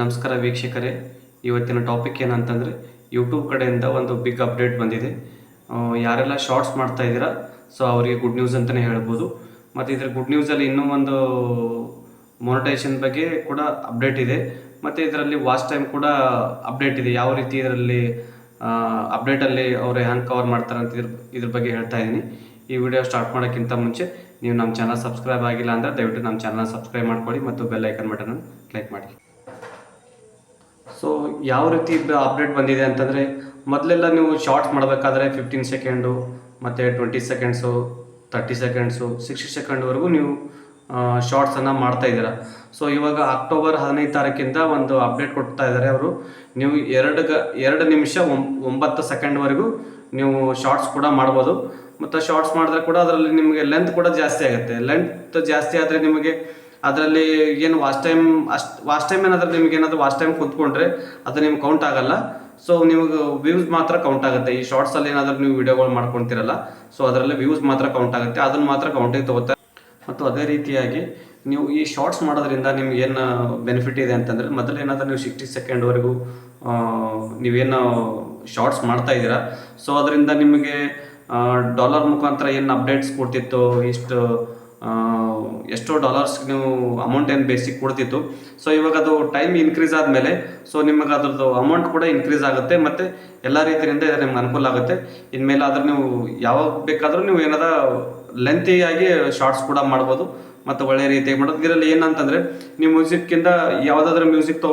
ನಮಸ್ಕಾರ ವೀಕ್ಷಕರೇ. ಇವತ್ತಿನ ಟಾಪಿಕ್ ಏನಂತಂದರೆ ಯೂಟ್ಯೂಬ್ ಕಡೆಯಿಂದ ಒಂದು ಬಿಗ್ ಅಪ್ಡೇಟ್ ಬಂದಿದೆ. ಯಾರೆಲ್ಲ ಶಾರ್ಟ್ಸ್ ಮಾಡ್ತಾ ಇದ್ದೀರಾ ಸೊ ಅವರಿಗೆ ಗುಡ್ ನ್ಯೂಸ್ ಅಂತಲೇ ಹೇಳ್ಬೋದು. ಮತ್ತು ಇದರ ಗುಡ್ ನ್ಯೂಸಲ್ಲಿ ಇನ್ನೂ ಒಂದು ಮೊನಟೈಸೇಷನ್ ಬಗ್ಗೆ ಕೂಡ ಅಪ್ಡೇಟ್ ಇದೆ. ಮತ್ತು ಇದರಲ್ಲಿ ವಾಚ್ ಟೈಮ್ ಕೂಡ ಅಪ್ಡೇಟ್ ಇದೆ. ಯಾವ ರೀತಿ ಇದರಲ್ಲಿ ಅಪ್ಡೇಟಲ್ಲಿ ಅವರು ಹ್ಯಾಂಗೆ ಕವರ್ ಮಾಡ್ತಾರೆ ಅಂತ ಇದ್ರ ಇದ್ರ ಬಗ್ಗೆ ಹೇಳ್ತಾ ಇದ್ದೀನಿ. ಈ ವಿಡಿಯೋ ಸ್ಟಾರ್ಟ್ ಮಾಡೋಕ್ಕಿಂತ ಮುಂಚೆ ನೀವು ನಮ್ಮ ಚಾನಲ್ ಸಬ್ಸ್ಕ್ರೈಬ್ ಆಗಿಲ್ಲ ಅಂದರೆ ದಯವಿಟ್ಟು ನಮ್ಮ ಚಾನಲ್ ಸಬ್ಸ್ಕ್ರೈಬ್ ಮಾಡ್ಕೊಳ್ಳಿ ಮತ್ತು ಬೆಲ್ ಐಕನ್ ಬಟನ್ ಕ್ಲಿಕ್ ಮಾಡಿ. ಸೊ ಯಾವ ರೀತಿ ಅಪ್ಡೇಟ್ ಬಂದಿದೆ ಅಂತಂದರೆ, ಮೊದಲೆಲ್ಲ ನೀವು ಶಾರ್ಟ್ಸ್ ಮಾಡಬೇಕಾದ್ರೆ ಫಿಫ್ಟೀನ್ ಸೆಕೆಂಡು ಮತ್ತು twenty seconds thirty seconds sixty ಸೆಕೆಂಡ್ವರೆಗೂ ನೀವು ಶಾರ್ಟ್ಸನ್ನು ಮಾಡ್ತಾ ಇದ್ದೀರ. ಸೊ ಇವಾಗ ಅಕ್ಟೋಬರ್ ಹದಿನೈದು ತಾರೀಕಿಂದ ಒಂದು ಅಪ್ಡೇಟ್ ಕೊಡ್ತಾ ಇದ್ದಾರೆ ಅವರು. ನೀವು ಎರಡು ಗ ಎರಡು ನಿಮಿಷ ಒಂಬ್ ಒಂಬತ್ತು ಸೆಕೆಂಡ್ವರೆಗೂ ನೀವು ಶಾರ್ಟ್ಸ್ ಕೂಡ ಮಾಡ್ಬೋದು. ಮತ್ತು ಶಾರ್ಟ್ಸ್ ಮಾಡಿದ್ರೆ ಕೂಡ ಅದರಲ್ಲಿ ನಿಮಗೆ ಲೆಂತ್ ಕೂಡ ಜಾಸ್ತಿ ಆಗುತ್ತೆ. ಲೆಂತ್ ಜಾಸ್ತಿ ಆದರೆ ನಿಮಗೆ ಅದರಲ್ಲಿ ಏನು ವಾಸ್ಟ್ ಟೈಮ್ ಅಷ್ಟು ವಾಚ್ ಟೈಮ್ ಏನಾದರೂ ನಿಮ್ಗೆ ಏನಾದರೂ ವಾಸ್ಟ್ ಟೈಮ್ ಕುತ್ಕೊಂಡ್ರೆ ಅದು ನಿಮ್ಗೆ ಕೌಂಟ್ ಆಗಲ್ಲ. ಸೊ ನಿಮಗೆ ವ್ಯೂಸ್ ಮಾತ್ರ ಕೌಂಟ್ ಆಗುತ್ತೆ. ಈ ಶಾರ್ಟ್ಸಲ್ಲಿ ಏನಾದರೂ ನೀವು ವಿಡಿಯೋಗಳು ಮಾಡ್ಕೊಳ್ತೀರಲ್ಲ ಸೊ ಅದರಲ್ಲಿ ವ್ಯೂಸ್ ಮಾತ್ರ ಕೌಂಟ್ ಆಗುತ್ತೆ. ಅದನ್ನು ಮಾತ್ರ ಕೌಂಟಿಗೆ ತಗೋತಾರೆ ಮತ್ತು ಅದೇ ರೀತಿಯಾಗಿ ನೀವು ಈ ಶಾರ್ಟ್ಸ್ ಮಾಡೋದ್ರಿಂದ ನಿಮ್ಗೆ ಏನು ಬೆನಿಫಿಟ್ ಇದೆ ಅಂತಂದರೆ ಮೊದಲು ಏನಾದರೂ ನೀವು ಸಿಕ್ಸ್ಟಿ ಸೆಕೆಂಡ್ವರೆಗೂ ನೀವೇನು ಶಾರ್ಟ್ಸ್ ಮಾಡ್ತಾ ಇದ್ದೀರಾ. ಸೊ ಅದರಿಂದ ನಿಮಗೆ ಡಾಲರ್ ಮುಖಾಂತರ ಏನು ಅಪ್ಡೇಟ್ಸ್ ಕೊಡ್ತಿತ್ತು, ಇಷ್ಟು ಎಷ್ಟೋ ಡಾಲರ್ಸ್ ನೀವು ಅಮೌಂಟ್ ಏನು ಬೇಸಿಕ್ ಕೊಡ್ತಿತ್ತು. ಸೊ ಇವಾಗ ಅದು ಟೈಮ್ ಇನ್ಕ್ರೀಸ್ ಆದಮೇಲೆ ಸೊ ನಿಮಗೆ ಅದ್ರದ್ದು ಅಮೌಂಟ್ ಕೂಡ ಇನ್ಕ್ರೀಸ್ ಆಗುತ್ತೆ ಮತ್ತು ಎಲ್ಲ ರೀತಿಯಿಂದ ಇದು ನಿಮ್ಗೆ ಅನುಕೂಲ ಆಗುತ್ತೆ. ಇನ್ಮೇಲೆ ಆದ್ರೆ ನೀವು ಯಾವಾಗ ಬೇಕಾದರೂ ನೀವು ಏನಾದ ಲೆಂತಿಯಾಗಿ ಶಾರ್ಟ್ಸ್ ಕೂಡ ಮಾಡ್ಬೋದು. ಮತ್ತು ಒಳ್ಳೆ ರೀತಿಯಾಗಿ ಮಾಡೋದು. ಇದರಲ್ಲಿ ಏನಂತಂದರೆ, ನೀವು ಮ್ಯೂಸಿಕ್ಕಿಂದ ಯಾವುದಾದ್ರೂ ಮ್ಯೂಸಿಕ್ ತಗೋ